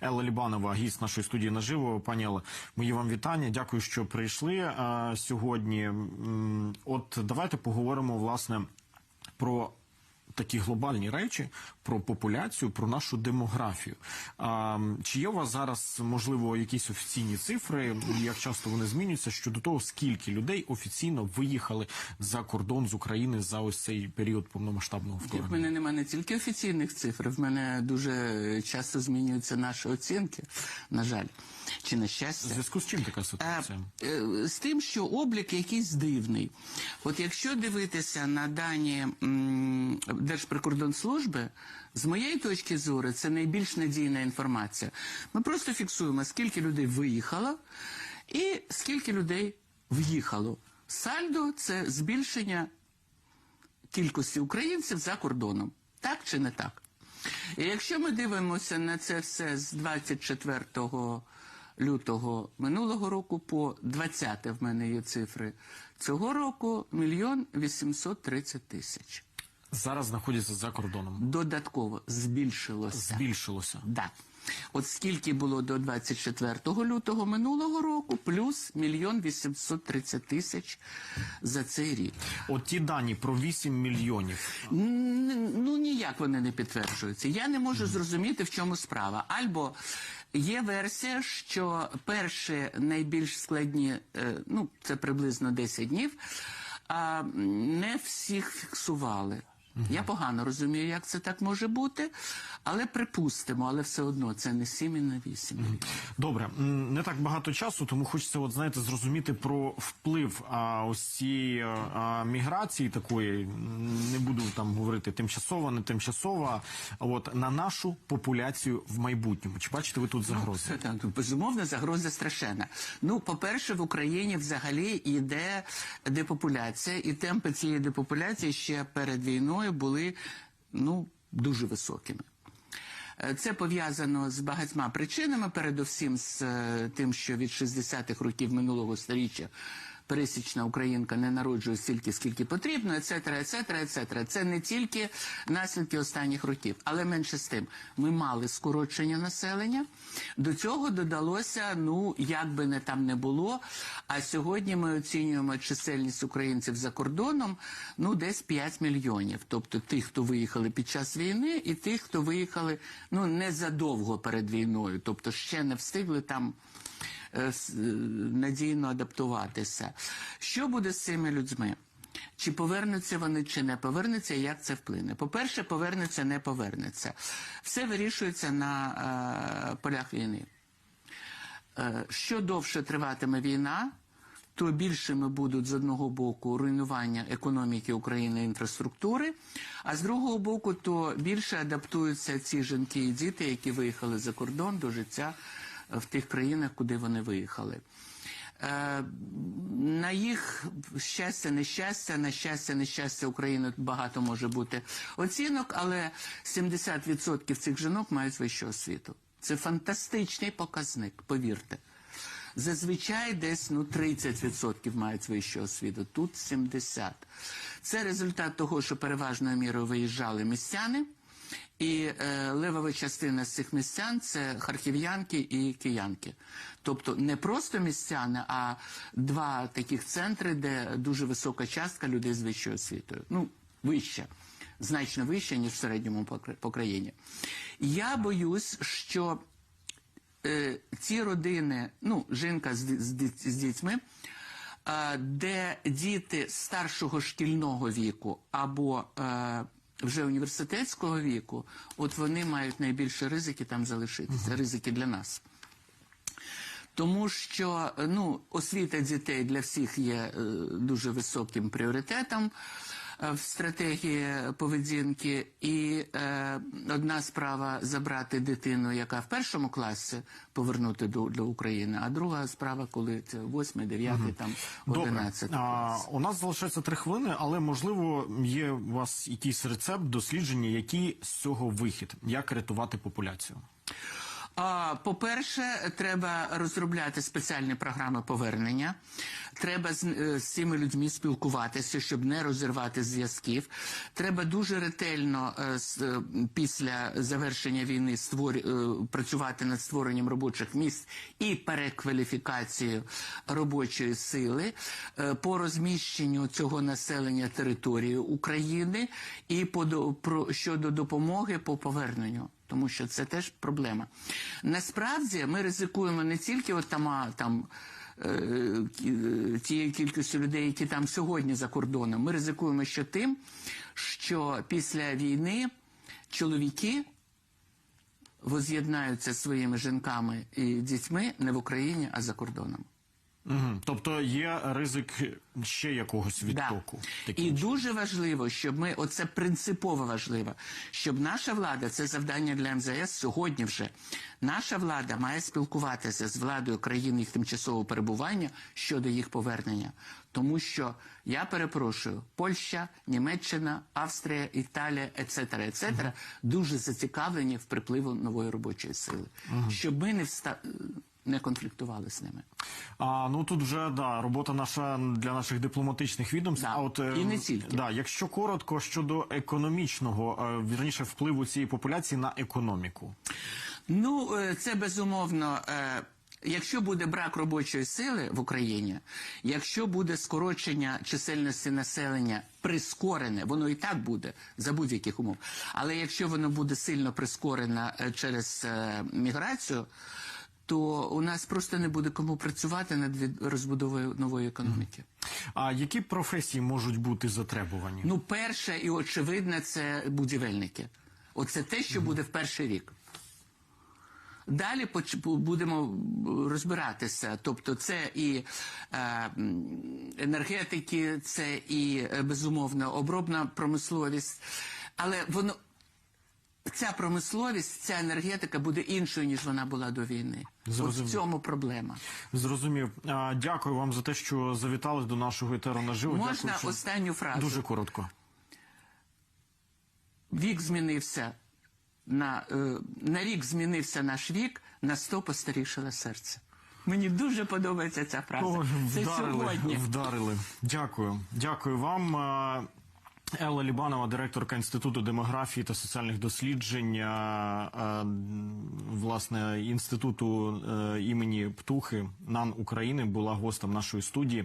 Елла Лібанова, гість нашої студії наживо. Пані Елла, мої вам вітання. Дякую, що прийшли е, сьогодні. От давайте поговоримо власне про. Такі глобальні речі про популяцію, про нашу демографію. А, чи є у вас зараз можливо якісь офіційні цифри? Як часто вони змінюються щодо того, скільки людей офіційно виїхали за кордон з України за ось цей період повномасштабного вторгнення? В мене немає не тільки офіційних цифр, в мене дуже часто змінюються наші оцінки, на жаль, чи на щастя. зв'язку з чим така ситуація? е, З тим, що облік якийсь дивний. От якщо дивитися на дані Держприкордонслужби, з моєї точки зору, це найбільш надійна інформація. Ми просто фіксуємо, скільки людей виїхало і скільки людей в'їхало. Сальдо це збільшення кількості українців за кордоном. Так чи не так? І якщо ми дивимося на це все з 24 лютого минулого року по 20 в мене є цифри цього року мільйон 830 тисяч. Зараз знаходяться за кордоном. Додатково збільшилося. Збільшилося. Да. От скільки було до 24 лютого минулого року, плюс мільйон 830 тисяч за цей рік. От ті дані про 8 мільйонів. Н- Ну ніяк вони не підтверджуються. Я не можу зрозуміти, в чому справа. Або є версія, що перші найбільш складні, е, ну це приблизно 10 днів, а м, не всіх фіксували. Я погано розумію, як це так може бути, але припустимо, але все одно це не 7 і не 8. Добре, не так багато часу, тому хочеться, от знаєте, зрозуміти про вплив а, ось цієї а, міграції такої. Не буду там говорити тимчасова, не тимчасова. а От на нашу популяцію в майбутньому. Чи бачите ви тут загрози? Це так, ну, безумовно, загроза страшенна. Ну, по-перше, в Україні взагалі йде депопуляція, і темпи цієї депопуляції ще перед війною були ну, дуже високими. Е, Це пов'язано з багатьма причинами, передовсім з е, тим, що від 60-х років минулого століття пересічна українка не народжує стільки, скільки потрібно, ецетера, ецетера, ецетера. Це не тільки наслідки останніх років, але менше з тим. Ми мали скорочення населення. До цього додалося, ну як би не там не було. А сьогодні ми оцінюємо чисельність українців за кордоном ну десь 5 мільйонів. Тобто тих, хто виїхали під час війни, і тих, хто виїхали ну незадовго перед війною, тобто ще не встигли там надійно адаптуватися. Що буде з цими людьми? Чи повернуться вони, чи не повернуться, і як це вплине? По-перше, повернеться, не повернеться. Все вирішується на е, полях війни. Е, що довше триватиме війна, то більшими будуть з одного боку руйнування економіки України інфраструктури, а з другого боку, то більше адаптуються ці жінки і діти, які виїхали за кордон до життя в тих країнах, куди вони виїхали. Е, На їх щастя, нещастя, на щастя, нещастя України багато може бути оцінок, але 70% цих жінок мають вищу освіту. Це фантастичний показник, повірте. Зазвичай десь ну 30% мають вищу освіту, тут 70%. Це результат того, що переважною мірою виїжджали містяни. І е, левова частина з цих містян це харків'янки і киянки. Тобто не просто містяни, а два таких центри, де дуже висока частка людей з вищою освітою. Ну, вища, значно вища, ніж в середньому по, країні. Я боюсь, що е, ці родини, ну, жінка з, з, з дітьми, е, де діти старшого шкільного віку або е, вже університетського віку, от вони мають найбільше ризики там залишитися, ризики для нас. Тому що ну, освіта дітей для всіх є е, дуже високим пріоритетом в стратегії поведінки. І е, одна справа забрати дитину, яка в першому класі повернути до, до України, а друга справа, коли це 8, 9, там 11 Добре. А, клас. у нас залишається три хвилини, але можливо є у вас якийсь рецепт дослідження, який з цього вихід, як рятувати популяцію. По-перше, треба розробляти спеціальні програми повернення. Треба з, е, з цими людьми спілкуватися, щоб не розірвати зв'язків. Треба дуже ретельно е, е, після завершення війни створі, е, працювати над створенням робочих місць і перекваліфікацією робочої сили по розміщенню цього населення території України і по про щодо допомоги по поверненню. Тому що це теж проблема. Насправді ми ризикуємо не тільки от там, а, там е, е, тією кількістю людей, які там сьогодні за кордоном. Ми ризикуємо ще тим, що після війни чоловіки воз'єднаються своїми жінками і дітьми не в Україні, а за кордоном. Угу. Тобто є ризик ще якогось відтоку. Да. І дуже важливо, щоб ми, оце принципово важливо, щоб наша влада, це завдання для МЗС сьогодні вже. Наша влада має спілкуватися з владою країн їх тимчасового перебування щодо їх повернення. Тому що я перепрошую, Польща, Німеччина, Австрія, Італія, ецетера, ецетера, дуже зацікавлені в припливу нової робочої сили, щоб ми не вста... не конфліктували з ними. А ну тут вже да робота наша для наших дипломатичних відомств. Да. А от е, І не тільки. да, якщо коротко щодо економічного, е, вірніше впливу цієї популяції на економіку. Ну, е, це безумовно. Якщо буде брак робочої сили в Україні, якщо буде скорочення чисельності населення прискорене, воно і так буде за будь-яких умов. Але якщо воно буде сильно прискорене е, через міграцію, то у нас просто не буде кому працювати над розбудовою нової економіки. А які професії можуть бути затребувані? Ну, перше і очевидне це будівельники. Оце те, що буде в перший рік. Далі будемо розбиратися. Тобто, це і е, енергетики, це і е, безумовно обробна промисловість. Але воно ця промисловість, ця енергетика буде іншою, ніж вона була до війни. От в цьому проблема. Зрозумів. А, дякую вам за те, що завітали до нашого етеру наживо. Можна Дякую, що... останню фразу. дуже коротко. вік змінився на, е, на рік змінився наш вік, на сто постарішало серце. Мені дуже подобається ця фраза. О, Це вдарили, сьогодні. вдарили. Дякую. Дякую вам. Елла Лібанова, директорка Інституту демографії та соціальних досліджень, власне, інституту е, імені Птухи НАН України, була гостем нашої студії.